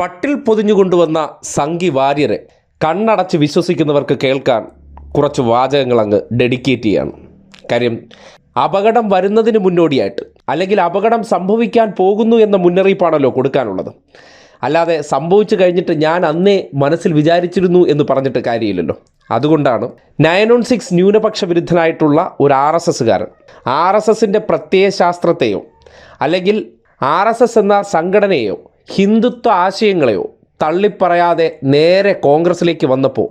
പട്ടിൽ പൊതിഞ്ഞുകൊണ്ടുവന്ന സംഗി വാര്യരെ കണ്ണടച്ച് വിശ്വസിക്കുന്നവർക്ക് കേൾക്കാൻ കുറച്ച് വാചകങ്ങൾ അങ്ങ് ഡെഡിക്കേറ്റ് ചെയ്യാണ്. കാര്യം അപകടം വരുന്നതിന് മുന്നോടിയായിട്ട് അല്ലെങ്കിൽ അപകടം സംഭവിക്കാൻ പോകുന്നു എന്ന മുന്നറിയിപ്പാണല്ലോ കൊടുക്കാനുള്ളത്. അല്ലാതെ സംഭവിച്ചു കഴിഞ്ഞിട്ട് ഞാൻ അന്നേ മനസ്സിൽ വിചാരിച്ചിരുന്നു എന്ന് പറഞ്ഞിട്ട് കാര്യമില്ലല്ലോ. അതുകൊണ്ടാണ് നയൻ ഓൺ സിക്സ് ന്യൂനപക്ഷ വിരുദ്ധനായിട്ടുള്ള ഒരു ആർ എസ് എസ്സുകാരൻ. ആർ എസ് എസിന്റെ പ്രത്യയശാസ്ത്രത്തെയോ അല്ലെങ്കിൽ ആർ എസ് എസ് എന്ന സംഘടനയെയോ ഹിന്ദുത്വ ആശയങ്ങളെയോ തള്ളിപ്പറയാതെ നേരെ കോൺഗ്രസിലേക്ക് വന്നപ്പോൾ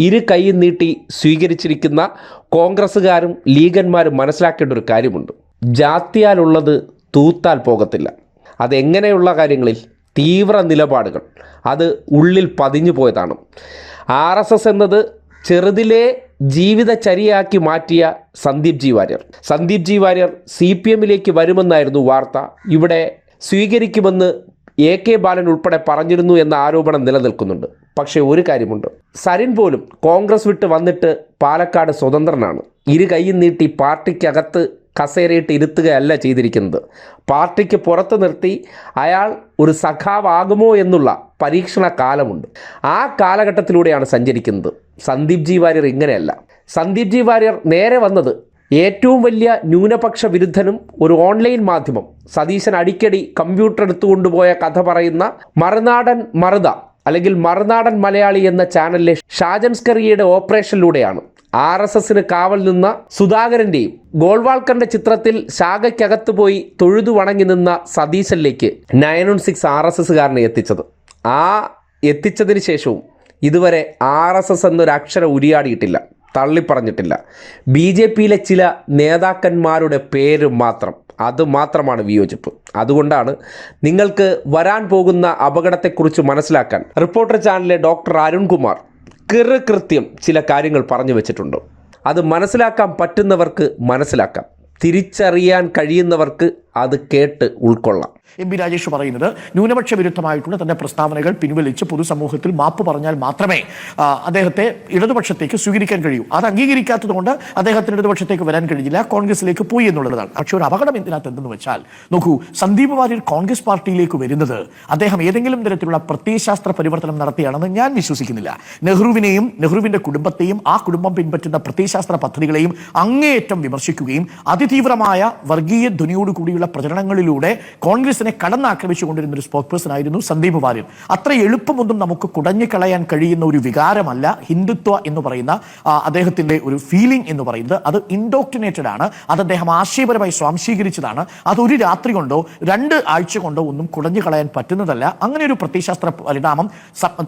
ഇരു കൈയും നീട്ടി സ്വീകരിച്ചിരിക്കുന്ന കോൺഗ്രസ്സുകാരും ലീഗന്മാരും മനസ്സിലാക്കേണ്ട ഒരു കാര്യമുണ്ട്. ജാത്തിയാലുള്ളത് തൂത്താൽ പോകത്തില്ല. അതെങ്ങനെയുള്ള കാര്യങ്ങളിൽ തീവ്ര നിലപാടുകൾ. അത് ഉള്ളിൽ പതിഞ്ഞു പോയതാണ്. ആർ എസ് എസ് എന്നത് ചെറുതിലെ ജീവിതചര്യയാക്കി മാറ്റിയ Sandeep G Warrier. Sandeep G Warrier C P എമ്മിലേക്ക് വരുമെന്നായിരുന്നു വാർത്ത. ഇവിടെ സ്വീകരിക്കുമെന്ന് എ കെ ബാലൻ ഉൾപ്പെടെ പറഞ്ഞിരുന്നു എന്ന ആരോപണം നിലനിൽക്കുന്നുണ്ട്. പക്ഷേ ഒരു കാര്യമുണ്ട്. സരിൻ പോലും കോൺഗ്രസ് വിട്ട് വന്നിട്ട് പാലക്കാട് സ്വതന്ത്രനാണ്. ഇരു കൈയും നീട്ടി പാർട്ടിക്കകത്ത് കസേരയിട്ട് ഇരുത്തുകയല്ല ചെയ്തിരിക്കുന്നത്. പാർട്ടിക്ക് പുറത്ത് നിർത്തി അയാൾ ഒരു സഖാവാകുമോ എന്നുള്ള പരീക്ഷണ കാലമുണ്ട്. ആ കാലഘട്ടത്തിലൂടെയാണ് സഞ്ചരിക്കുന്നത്. സന്ദീപ് ജി വാര്യർ ഇങ്ങനെയല്ല. സന്ദീപ് ജി വാര്യർ നേരെ വന്നത് ഏറ്റവും വലിയ ന്യൂനപക്ഷ വിരുദ്ധനും ഒരു ഓൺലൈൻ മാധ്യമം. സതീശൻ അടിക്കടി കമ്പ്യൂട്ടർ എടുത്തുകൊണ്ടുപോയ കഥ പറയുന്ന മറുനാടൻ മറുത അല്ലെങ്കിൽ മറുനാടൻ മലയാളി എന്ന ചാനലിലെ ഷാജൻസ്കറിയുടെ ഓപ്പറേഷനിലൂടെയാണ്. ആർ എസ് എസിന് കാവൽ നിന്ന സുധാകരന്റെയും ഗോൾവാൾക്കറിന്റെ ചിത്രത്തിൽ ശാഖയ്ക്കകത്ത് പോയി തൊഴുതു വണങ്ങി നിന്ന സതീശനിലേക്ക് nine on six R S എസ്സുകാരനെ എത്തിച്ചത്. ആ എത്തിച്ചതിന് ശേഷവും ഇതുവരെ ആർ എസ് എസ് എന്നൊരു അക്ഷരം ഉരിയാടിയിട്ടില്ല. തള്ളിപ്പറഞ്ഞിട്ടില്ല. ബി ജെ പിയിലെ ചില നേതാക്കന്മാരുടെ പേര് മാത്രം അത് മാത്രമാണ് വിയോജിപ്പ്. അതുകൊണ്ടാണ് നിങ്ങൾക്ക് വരാൻ പോകുന്ന അപകടത്തെക്കുറിച്ച് മനസ്സിലാക്കാൻ റിപ്പോർട്ടർ ചാനലിലെ ഡോക്ടർ അരുൺകുമാർ കൃത്യം ചില കാര്യങ്ങൾ പറഞ്ഞു വെച്ചിട്ടുണ്ട്. അത് മനസ്സിലാക്കാൻ പറ്റുന്നവർക്ക് മനസ്സിലാക്കാം. തിരിച്ചറിയാൻ കഴിയുന്നവർക്ക് അത് കേട്ട് ഉൾക്കൊള്ളാം. എം പി രാജേഷ് പറയുന്നത് ന്യൂനപക്ഷ വിരുദ്ധമായിട്ടുള്ള തന്റെ പ്രസ്താവനകൾ പിൻവലിച്ച് പൊതുസമൂഹത്തിൽ മാപ്പ് പറഞ്ഞാൽ മാത്രമേ അദ്ദേഹത്തെ ഇടതുപക്ഷത്തേക്ക് സ്വീകരിക്കാൻ കഴിയൂ. അത് അംഗീകരിക്കാത്തതുകൊണ്ട് അദ്ദേഹത്തിന് ഇടതുപക്ഷത്തേക്ക് വരാൻ കഴിഞ്ഞില്ല കോൺഗ്രസിലേക്ക് പോയി എന്നുള്ളതാണ്. പക്ഷേ ഒരു അപകടം ഇതിനകത്ത് എന്തെന്ന് വെച്ചാൽ നോക്കൂ സന്ദീപ് വാര്യർ കോൺഗ്രസ് പാർട്ടിയിലേക്ക് വരുന്നത് അദ്ദേഹം ഏതെങ്കിലും തരത്തിലുള്ള പ്രത്യയശാസ്ത്ര പരിവർത്തനം നടത്തിയാണെന്ന് ഞാൻ വിശ്വസിക്കുന്നില്ല. നെഹ്റുവിനെയും നെഹ്റുവിന്റെ കുടുംബത്തെയും ആ കുടുംബം പിൻപറ്റുന്ന പ്രത്യയശാസ്ത്ര പദ്ധതികളെയും അങ്ങേയറ്റം വിമർശിക്കുകയും അതിതീവ്രമായ വർഗീയ ധ്വനിയോട് കൂടിയുള്ള പ്രചരണങ്ങളിലൂടെ കോൺഗ്രസിനെ കടന്നാക്രമിച്ചുകൊണ്ടിരുന്ന ഒരു സ്പോക്ക് പേഴ്സൺ ആയിരുന്നു സന്ദീപ് വാര്യർ. അത്ര എളുപ്പമൊന്നും നമുക്ക് കുടഞ്ഞു കളയാൻ കഴിയുന്ന ഒരു വികാരമല്ല ഹിന്ദുത്വ എന്ന് പറയുന്ന അദ്ദേഹത്തിന്റെ ഒരു ഫീലിംഗ് എന്ന് പറയുന്നത്. അത് ഇൻഡോക്ടിനേറ്റഡ് ആണ്. അത് അദ്ദേഹം ആശയപരമായി സ്വാംശീകരിച്ചതാണ്. അത് ഒരു രാത്രി കൊണ്ടോ രണ്ട് ആഴ്ച കൊണ്ടോ ഒന്നും കുടഞ്ഞു കളയാൻ പറ്റുന്നതല്ല. അങ്ങനെ ഒരു പ്രത്യശാസ്ത്ര പരിണാമം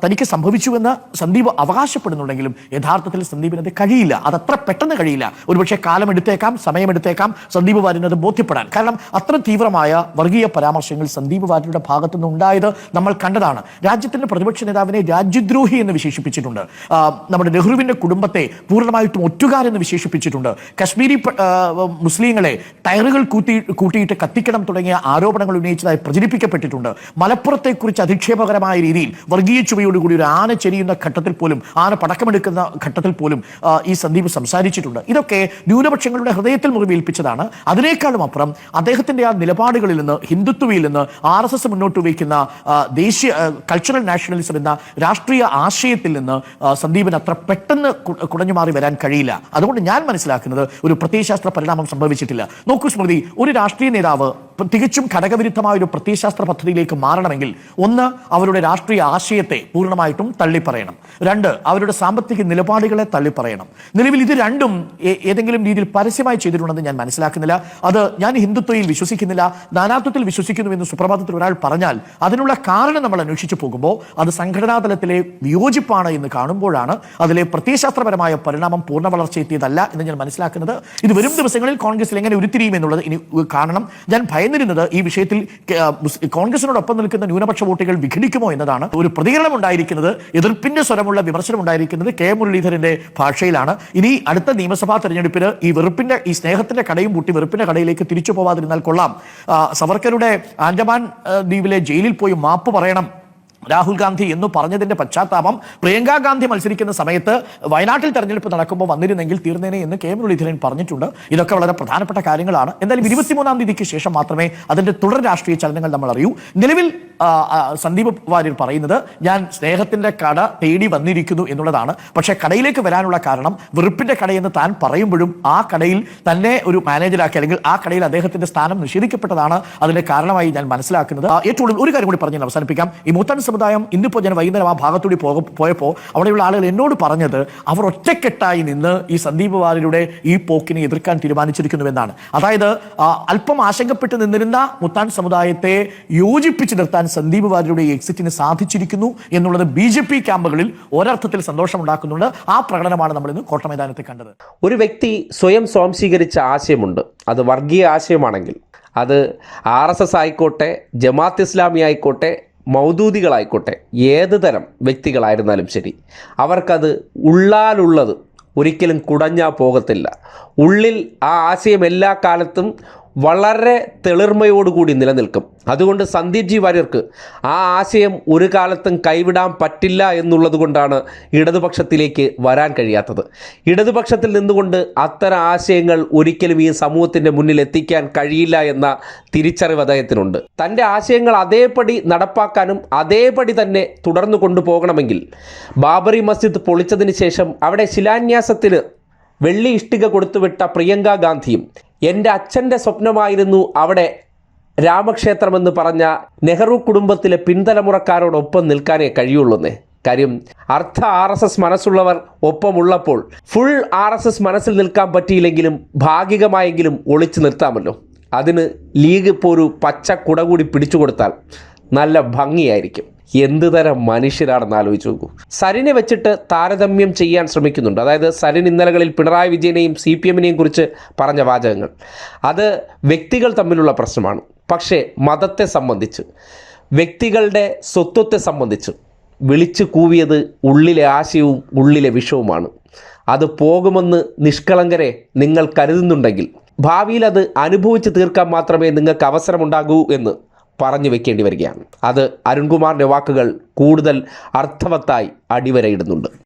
തനിക്ക് സംഭവിച്ചുവെന്ന് സന്ദീപ് അവകാശപ്പെടുന്നുണ്ടെങ്കിലും യഥാർത്ഥത്തിൽ സന്ദീപിന് അത് കഴിയില്ല. അത് അത്ര പെട്ടെന്ന് കഴിയില്ല. ഒരുപക്ഷെ കാലമെടുത്തേക്കാം സമയമെടുത്തേക്കാം സന്ദീപ് വാര്യനത് ബോധ്യപ്പെടാൻ. കാരണം അത്ര തീവ്രമായ വർഗീയ പരാമർശങ്ങൾ സന്ദീപ് വാര്യരുടെ ഭാഗത്തു നിന്ന് ഉണ്ടായത് നമ്മൾ കണ്ടതാണ്. രാജ്യത്തിന്റെ പ്രതിപക്ഷ നേതാവിനെ രാജ്യദ്രോഹി എന്ന് വിശേഷിപ്പിച്ചിട്ടുണ്ട്. നമ്മുടെ നെഹ്റുവിന്റെ കുടുംബത്തെ പൂർണമായിട്ടും ഒറ്റുകാരെന്ന് വിശേഷിപ്പിച്ചിട്ടുണ്ട്. കശ്മീരി മുസ്ലിങ്ങളെ ടയറുകൾ കൂട്ടി കൂട്ടിയിട്ട് കത്തിക്കണം തുടങ്ങിയ ആരോപണങ്ങൾ ഉന്നയിച്ചതായി പ്രചരിപ്പിക്കപ്പെട്ടിട്ടുണ്ട്. മലപ്പുറത്തെക്കുറിച്ച് അധിക്ഷേപകരമായ രീതിയിൽ വർഗീയ ചുവയോടുകൂടി ഒരു ആന ചെരിയുന്ന ഘട്ടത്തിൽ പോലും ആന പടക്കമെടുക്കുന്ന ഘട്ടത്തിൽ പോലും ഈ സന്ദീപ് സംസാരിച്ചിട്ടുണ്ട്. ഇതൊക്കെ ന്യൂനപക്ഷങ്ങളുടെ ഹൃദയത്തിൽ മുറിവേൽപ്പിച്ചതാണ്. അതിനേക്കാളും അപ്പുറം അദ്ദേഹത്തിന്റെ ആ നിലപാടുകളിൽ നിന്ന് ഹിന്ദുത്വയിൽ നിന്ന് ആർ എസ് എസ് മുന്നോട്ട് വയ്ക്കുന്ന ദേശീയ കൾച്ചറൽ നാഷണലിസം എന്ന രാഷ്ട്രീയ ആശയത്തിൽ നിന്ന് സന്ദീപിന് അത്ര പെട്ടെന്ന് കുടഞ്ഞു മാറി വരാൻ കഴിയില്ല. അതുകൊണ്ട് ഞാൻ മനസ്സിലാക്കുന്നത് ഒരു പ്രത്യയശാസ്ത്ര പരിണാമം സംഭവിച്ചിട്ടില്ല. നോക്കൂ സ്മൃതി ഒരു രാഷ്ട്രീയ നേതാവ് തികച്ചും ഘടകവിരുദ്ധമായ ഒരു പ്രത്യയശാസ്ത്ര പദ്ധതിയിലേക്ക് മാറണമെങ്കിൽ ഒന്ന് അവരുടെ രാഷ്ട്രീയ ആശയത്തെ പൂർണമായിട്ടും തള്ളിപ്പറയണം. രണ്ട് അവരുടെ സാമ്പത്തിക നിലപാടുകളെ തള്ളിപ്പറയണം. നിലവിൽ ഇത് രണ്ടും ഏതെങ്കിലും രീതിയിൽ പരസ്യമായി ചെയ്തിട്ടുണ്ടെന്ന് ഞാൻ മനസ്സിലാക്കുന്നില്ല. അത് ഞാൻ ഹിന്ദുത്വയിൽ വിശ്വസിക്കുന്നില്ല നാനാത്വത്തിൽ വിശ്വസിക്കുന്നു എന്ന് സുപ്രഭാതത്തിൽ ഒരാൾ പറഞ്ഞാൽ അതിനുള്ള കാരണം നമ്മൾ അന്വേഷിച്ചു പോകുമ്പോൾ അത് സംഘടനാ തലത്തിലെ വിയോജിപ്പാണ് എന്ന് കാണുമ്പോഴാണ് അതിലെ പ്രത്യയശാസ്ത്രപരമായ പരിണാമം പൂർണ വളർച്ചയെത്തിയതല്ല എന്ന് ഞാൻ മനസ്സിലാക്കുന്നത്. ഇത് വരും ദിവസങ്ങളിൽ കോൺഗ്രസിൽ എങ്ങനെ ഉരുത്തിരിയും എന്നുള്ളത് ഇനി കാണണം. ഞാൻ ഭയന്നിരുന്നത് ഈ വിഷയത്തിൽ കോൺഗ്രസിനോടൊപ്പം നിൽക്കുന്ന ന്യൂനപക്ഷ വോട്ടുകൾ വിഘടിക്കുമോ എന്നതാണ് ഒരു പ്രതികരണം ഉണ്ടായിരിക്കുന്നത് എതിർപ്പിന്റെ സ്വരമുള്ള വിമർശനം ഉണ്ടായിരിക്കുന്നത് കെ മുരളീധരന്റെ ഭാഷയിലാണ്. ഇനി അടുത്ത നിയമസഭാ തെരഞ്ഞെടുപ്പിന് ഈ വെറുപ്പിന്റെ ഈ സ്നേഹത്തിന്റെ കടയും പൂട്ടി വെറുപ്പിന്റെ കടയിലേക്ക് തിരിച്ചു പോവാതിരുന്നാൽ കൊള്ളാം. സവർക്കറുടെ ആൻഡമാൻ ദ്വീപിലെ ജയിലിൽ പോയി മാപ്പ് പറയണം. രാഹുൽ ഗാന്ധി എന്ന് പറഞ്ഞതിന്റെ പശ്ചാത്താപം പ്രിയങ്ക ഗാന്ധി മത്സരിക്കുന്ന സമയത്ത് വയനാട്ടിൽ തെരഞ്ഞെടുപ്പ് നടക്കുമ്പോൾ വന്നിരുന്നെങ്കിൽ തീർന്നേനെ എന്ന് കെ മുരളീധരൻ പറഞ്ഞിട്ടുണ്ട്. ഇതൊക്കെ വളരെ പ്രധാനപ്പെട്ട കാര്യങ്ങളാണ്. എന്തായാലും ഇരുപത്തിമൂന്നാം തീയതിക്ക് ശേഷം മാത്രമേ അതിന്റെ തുടർ രാഷ്ട്രീയ ചലനങ്ങൾ നമ്മൾ അറിയൂ. നിലവിൽ സന്ദീപ് വാര്യർ പറയുന്നത് ഞാൻ സ്നേഹത്തിന്റെ കട തേടി വന്നിരിക്കുന്നു എന്നുള്ളതാണ്. പക്ഷേ കടയിലേക്ക് വരാനുള്ള കാരണം വെറുപ്പിന്റെ കടയെന്ന് താൻ പറയുമ്പോഴും ആ കടയിൽ തന്നെ ഒരു മാനേജരാക്കി അല്ലെങ്കിൽ ആ കടയിൽ അദ്ദേഹത്തിന്റെ സ്ഥാനം നിഷേധിക്കപ്പെട്ടതാണ് അതിന്റെ കാരണമായി ഞാൻ മനസ്സിലാക്കുന്നത്. ഏറ്റവും ഒരു കാര്യം കൂടി പറഞ്ഞു അവസാനിപ്പിക്കാം. ഈ മൂത്താൻ സമുദായം ഇന്നിപ്പോൾ ഞാൻ വൈകുന്നേരം ആ ഭാഗത്തൂടി പോക പോയപ്പോൾ അവിടെയുള്ള ആളുകൾ എന്നോട് പറഞ്ഞത് അവർ ഒറ്റക്കെട്ടായി നിന്ന് ഈ സന്ദീപ് വാര്യരുടെ ഈ പോക്കിനെ എതിർക്കാൻ തീരുമാനിച്ചിരിക്കുന്നുവെന്നാണ് അതായത് അല്പം ആശങ്കപ്പെട്ട് നിന്നിരുന്ന മുത്താൻ സമുദായത്തെ യോജിപ്പിച്ച് നിർത്താൻ സന്ദീപ് ഈ എക്സിറ്റിന് സാധിച്ചിരിക്കുന്നു എന്നുള്ളത് ബി ജെ പി ക്യാമ്പുകളിൽ ഒരർത്ഥത്തിൽ സന്തോഷമുണ്ടാക്കുന്നുണ്ട്. ആ പ്രകടനമാണ് നമ്മൾ ഇന്ന് കോട്ടമൈതാനത്ത് കണ്ടത്. ഒരു വ്യക്തി സ്വയം സ്വാംശീകരിച്ച ആശയമുണ്ട്. അത് വർഗീയ ആശയമാണെങ്കിൽ അത് ആർ എസ് എസ് ആയിക്കോട്ടെ ജമാത്ത് ഇസ്ലാമി ആയിക്കോട്ടെ മൗദൂദികളായിക്കോട്ടെ ഏത് തരം വ്യക്തികളായിരുന്നാലും ശരി അവർക്കത് ഉള്ളാലുള്ളത് ഒരിക്കലും കുടഞ്ഞാൽ പോകത്തില്ല. ഉള്ളിൽ ആ ആശയം എല്ലാ കാലത്തും വളരെ തെളിർമയോടുകൂടി നിലനിൽക്കും. അതുകൊണ്ട് സന്ദീപ് ജി വാര്യർക്ക് ആ ആശയം ഒരു കാലത്തും കൈവിടാൻ പറ്റില്ല എന്നുള്ളത് കൊണ്ടാണ് ഇടതുപക്ഷത്തിലേക്ക് വരാൻ കഴിയാത്തത്. ഇടതുപക്ഷത്തിൽ നിന്നുകൊണ്ട് അത്തരം ആശയങ്ങൾ ഒരിക്കലും ഈ സമൂഹത്തിന്റെ മുന്നിൽ എത്തിക്കാൻ കഴിയില്ല എന്ന തിരിച്ചറിവ് അദ്ദേഹത്തിനുണ്ട്. തന്റെ ആശയങ്ങൾ അതേപടി നടപ്പാക്കാനും അതേപടി തന്നെ തുടർന്നു കൊണ്ടുപോകണമെങ്കിൽ ബാബറി മസ്ജിദ് പൊളിച്ചതിന് ശേഷം അവിടെ ശിലാന്യാസത്തിന് വെള്ളി ഇഷ്ടിക കൊടുത്തുവിട്ട പ്രിയങ്ക ഗാന്ധിയും എന്റെ അച്ഛന്റെ സ്വപ്നമായിരുന്നു അവിടെ രാമക്ഷേത്രമെന്ന് പറഞ്ഞ നെഹ്റു കുടുംബത്തിലെ പിൻതലമുറക്കാരോടൊപ്പം നിൽക്കാനേ കഴിയുള്ളൂന്നേ. കാര്യം അർത്ഥ ആർ എസ് എസ് മനസ്സുള്ളവർ ഒപ്പമുള്ളപ്പോൾ ഫുൾ ആർ എസ് എസ് മനസ്സിൽ നിൽക്കാൻ പറ്റിയില്ലെങ്കിലും ഭാഗികമായെങ്കിലും ഒളിച്ചു നിർത്താമല്ലോ. അതിന് ലീഗ് ഇപ്പോൾ ഒരു പച്ച കുട കൂടി പിടിച്ചു കൊടുത്താൽ നല്ല ഭംഗിയായിരിക്കും. എന്ത് തരം മനുഷ്യരാണെന്ന് ആലോചിച്ച് നോക്കൂ. സരിനെ വെച്ചിട്ട് താരതമ്യം ചെയ്യാൻ ശ്രമിക്കുന്നുണ്ട്. അതായത് സരിൻ ഇന്നലകളിൽ പിണറായി വിജയനെയും സി പി എമ്മിനെയും കുറിച്ച് പറഞ്ഞ വാചകങ്ങൾ. അത് വ്യക്തികൾ തമ്മിലുള്ള പ്രശ്നമാണ്. പക്ഷേ മതത്തെ സംബന്ധിച്ച് വ്യക്തികളുടെ സ്വത്വത്തെ സംബന്ധിച്ച് വിളിച്ചു കൂവിയത് ഉള്ളിലെ ആശയവും ഉള്ളിലെ വിഷവുമാണ്. അത് പോകുമെന്ന് നിഷ്കളങ്കരെ നിങ്ങൾ കരുതുന്നുണ്ടെങ്കിൽ ഭാവിയിൽ അത് അനുഭവിച്ച് തീർക്കാൻ മാത്രമേ നിങ്ങൾക്ക് അവസരമുണ്ടാകൂ എന്ന് പറഞ്ഞു വെക്കേണ്ടി വരികയാണ്. അത് അരുൺകുമാറിന്റെ വാക്കുകൾ കൂടുതൽ അർത്ഥവത്തായി അടിവരയിടുന്നുണ്ട്.